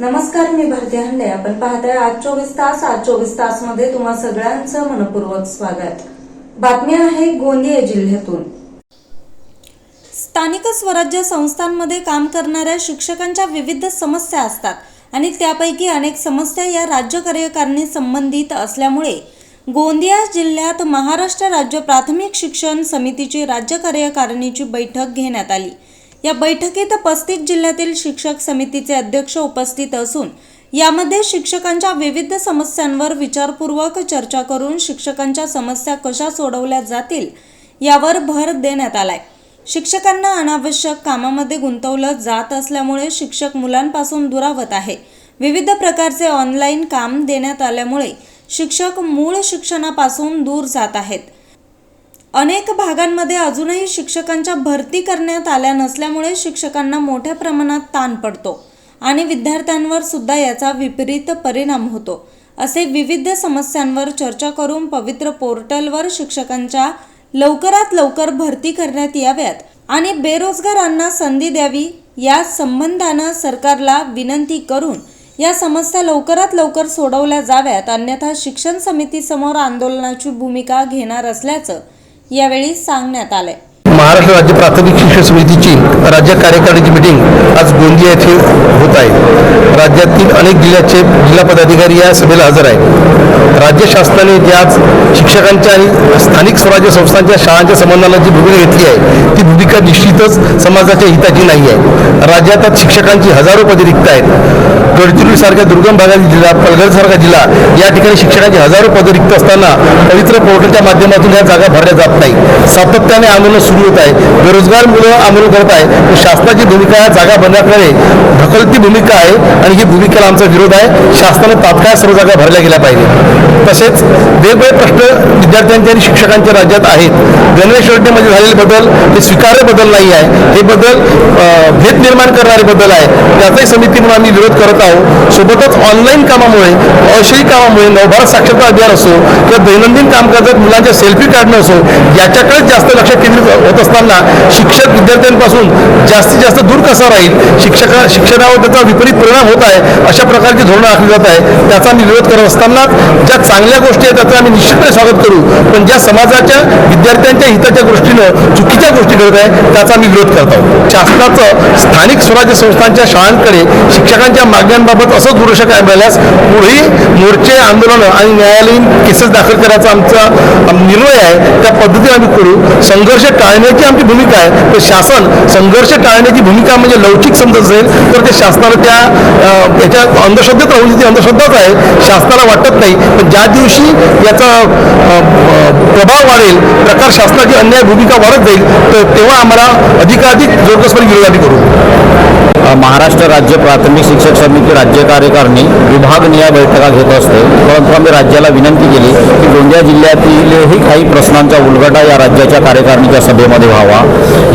नमस्कार मी हंडे. आपण पाहताय आज चोवीस तास आज चोवीस तासमध्ये तुम्हा सगळ्यांचं मनपूर्वक स्वागत. बातमी आहे गोंदिया जिल्ह्यातून. स्थानिक स्वराज्य संस्थांमध्ये काम करणाऱ्या शिक्षकांच्या विविध समस्या असतात आणि त्यापैकी अनेक समस्या या राज्य कार्यकारिणी संबंधित असल्यामुळे गोंदिया जिल्ह्यात महाराष्ट्र राज्य प्राथमिक शिक्षण समितीची राज्य कार्यकारिणीची बैठक घेण्यात आली. या बैठकीत पस्तीस जिल्ह्यातील शिक्षक समितीचे अध्यक्ष उपस्थित असून यामध्ये शिक्षकांच्या विविध समस्यांवर विचारपूर्वक चर्चा करून शिक्षकांच्या समस्या कशा सोडवल्या जातील यावर भर देण्यात आलाय. शिक्षकांना अनावश्यक कामामध्ये गुंतवलं जात असल्यामुळे शिक्षक मुलांपासून दुरावत आहे. विविध प्रकारचे ऑनलाईन काम देण्यात आल्यामुळे शिक्षक मूळ शिक्षणापासून दूर जात आहेत. अनेक भागांमध्ये अजूनही शिक्षकांच्या भरती करण्यात आल्या नसल्यामुळे शिक्षकांना मोठ्या प्रमाणात ताण पडतो आणि विद्यार्थ्यांवर सुद्धा याचा विपरीत परिणाम होतो. असे विविध समस्यांवर चर्चा करून पवित्र पोर्टलवर शिक्षकांच्या लवकरात लवकर भरती करण्यात याव्यात आणि बेरोजगारांना संधी द्यावी या संबंधानं सरकारला विनंती करून या समस्या लवकरात लवकर सोडवल्या जाव्यात अन्यथा शिक्षण समितीसमोर आंदोलनाची भूमिका घेणार असल्याचं यावेळी सांगण्यात आलंय. महाराष्ट्र राज्य प्राथमिक शिक्षण समितीची राज्य कार्यकारिणीची मिटिंग आज गोंदिया येथे होत आहे. राज्यातील अनेक जिल्ह्याचे जिल्हा पदाधिकारी या सभेला हजर आहेत. राज्य शासनाने आज शिक्षकांच्या आणि स्थानिक स्वराज्य संस्थांच्या शाळांच्या संबंधाला जी भूमिका घेतली आहे ती भूमिका निश्चितच समाजाच्या हिताची नाही आहे. राज्यात आज शिक्षकांची हजारो पदे रिक्त आहेत. गडचिरोलीसारख्या दुर्गम भागातील जिल्हा पलघरसारखा जिल्हा या ठिकाणी शिक्षकांची हजारो पदे रिक्त असताना पवित्र पोर्टलच्या माध्यमातून या जागा भरल्या जात नाही. सातत्याने आंदोलन सुरू होत आहे. बेरोजगार मुलं आंदोलन करत आहे. शासनाची भूमिका जागा भरण्याकडे ढकलती भूमिका आहे आणि ही भूमिकेला आमचा विरोध आहे. शासनाने तात्काळ सर्व जागा भरल्या गेल्या पाहिजे. तसेच वेगवेगळे प्रश्न विद्यार्थ्यांचे आणि शिक्षकांच्या राज्यात आहेत. गणवेश योजनेमध्ये झालेले बदल हे स्वीकार्य बदल नाही आहे. हे बदल भेद निर्माण करणारे बदल आहे त्याचाही समिती म्हणून आम्ही विरोध करत आहोत. सोबतच ऑनलाईन कामामुळे औषधी कामामुळे नवभारत साक्षरता अभियान असो किंवा दैनंदिन कामकाजात मुलांच्या सेल्फी काढणं असो याच्याकडेच जास्त लक्ष केंद्रित होत असताना शिक्षक विद्यार्थ्यांपासून जास्तीत जास्त दूर कसा राहील? शिक्षका शिक्षणावर त्याचा विपरीत परिणाम होत आहे अशा प्रकारची धोरणं आखली जात आहे त्याचा आम्ही विरोध करत असताना ज्या चांगल्या गोष्टी आहेत त्याचं आम्ही निश्चितपणे स्वागत करू. पण ज्या समाजाच्या विद्यार्थ्यांच्या हिताच्या दृष्टीनं चुकीच्या गोष्टी घडत आहे त्याचा आम्ही विरोध करत आहोत. शासनाचं स्थानिक स्वराज्य संस्थांच्या शाळांकडे शिक्षकांच्या मागण्यांबाबत असं दुर्लक्ष काय मिळाल्यास पुढेही मोर्चे आंदोलनं आणि न्यायालयीन केसेस दाखल करायचा आमचा निर्णय आहे. त्या पद्धतीने आम्ही करू. संघर्ष टाळ टाळण्याची आमची भूमिका आहे. तर शासन संघर्ष टाळण्याची भूमिका म्हणजे लवचिक समजत असेल तर ते शासनाला त्या याच्या अंधश्रद्धेत राहून ती अंधश्रद्धाच आहे शासनाला वाटत नाही. पण ज्या दिवशी याचा प्रभाव वाढेल प्रकार शासनाची अन्याय भूमिका वाढत जाईल तर तेव्हा आम्हाला अधिकाधिक जोरकसपणे विरोध करू. महाराष्ट्र राज्य प्राथमिक शिक्षक समिती राज्य कार्यकारिणी विभागनिय बैठका घेत असते. परंतु आम्ही राज्याला विनंती केली की गोंदिया जिल्ह्यातीलही काही प्रश्नांचा उलगडा या राज्याच्या कार्यकारिणीच्या सभेमध्ये व्हावा.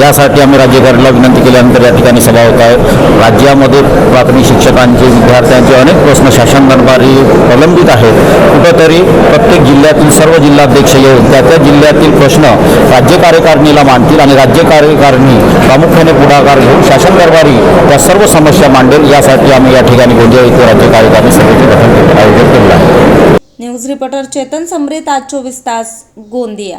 यासाठी आम्ही राज्यकारणीला विनंती केल्यानंतर या ठिकाणी सभा होत आहे. राज्यामध्ये प्राथमिक शिक्षकांचे विद्यार्थ्यांचे अनेक प्रश्न शासन दरबारी प्रलंबित आहेत. कुठंतरी प्रत्येक जिल्ह्यातील सर्व जिल्हाध्यक्ष येऊन त्या त्या जिल्ह्यातील प्रश्न राज्य कार्यकारिणीला मांडतील आणि राज्य कार्यकारिणी प्रामुख्याने पुढाकार घेऊन शासन दरबारी त्या सर्व समस्या मांडेल. यासाठी आम्ही या ठिकाणी गोंदिया येथे राज्य कार्यकारिणी समिती गठन आयोजन केलं आहे. न्यूज रिपोर्टर चेतन समृत आज चोवीस तास गोंदिया.